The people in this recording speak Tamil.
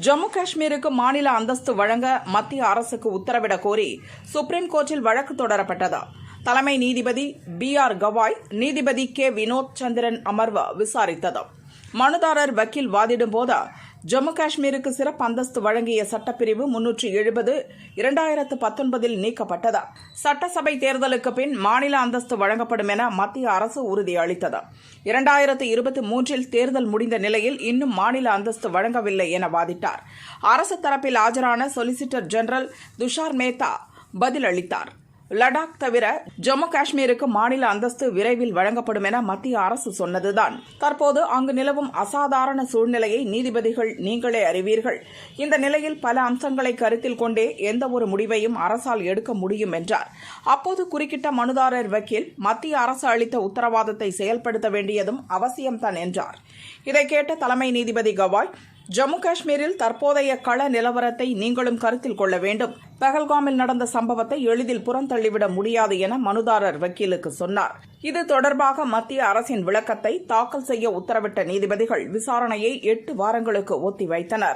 ஜம்மு காஷ்மீருக்கு மாநில அந்தஸ்து வழங்க மத்திய அரசுக்கு உத்தரவிடக் கோரி சுப்ரீம் கோர்ட்டில் வழக்கு தொடரப்பட்டது. தலைமை நீதிபதி பி ஆர் கவாய் நீதிபதி கே வினோத் சந்திரன் அமர்வு விசாரித்தது. மனுதாரர் வக்கீல் வாதிடும் போது ஜம்மு காஷ்மீருக்கு சிறப்பு அந்தஸ்து வழங்கிய சட்டப்பிரிவு முன்னூற்றி எழுபது இரண்டாயிரத்து பத்தொன்பதில் நீக்கப்பட்டதா. சட்டசபை தேர்தலுக்கு பின் மாநில அந்தஸ்து வழங்கப்படும் என மத்திய அரசு உறுதியளித்தது. இரண்டாயிரத்து இருபத்தி மூன்றில் தேர்தல் முடிந்த நிலையில் இன்னும் மாநில அந்தஸ்து வழங்கவில்லை என வாதிட்டார். அரசு தரப்பில் ஆஜரான சொலிசிட்டர் ஜெனரல் துஷார் மேத்தா பதிலளித்தார். லடாக் தவிர ஜம்மு காஷ்மீருக்கு மாநில அந்தஸ்து விரைவில் வழங்கப்படும் என மத்திய அரசு சொன்னதுதான். தற்போது அங்கு நிலவும் அசாதாரண சூழ்நிலையை நீதிபதிகள் நீங்களே அறிவீர்கள். இந்த நிலையில் பல அம்சங்களை கருத்தில் கொண்டே எந்த ஒரு முடிவையும் அரசால் எடுக்க முடியும் என்றார். அப்போது குறுக்கிட்ட மனுதாரர் வக்கீல் மத்திய அரசு அளித்த உத்தரவாதத்தை செயல்படுத்த வேண்டியதும் அவசியம்தான் என்றார். இதை கேட்ட தலைமை நீதிபதி கவாய் ஜம்மு காஷ்மீரில் தற்போதைய கள நிலவரத்தை நீங்களும் கருத்தில் கொள்ள வேண்டும். பகல்காமில் நடந்த சம்பவத்தை எளிதில் புறந்தள்ளிவிட முடியாது என மனுதாரர் வக்கீலுக்கு சொன்னார். இது தொடர்பாக மத்திய அரசின் விளக்கத்தை தாக்கல் செய்ய உத்தரவிட்ட நீதிபதிகள் விசாரணையை எட்டு வாரங்களுக்கு ஒத்திவைத்தனா்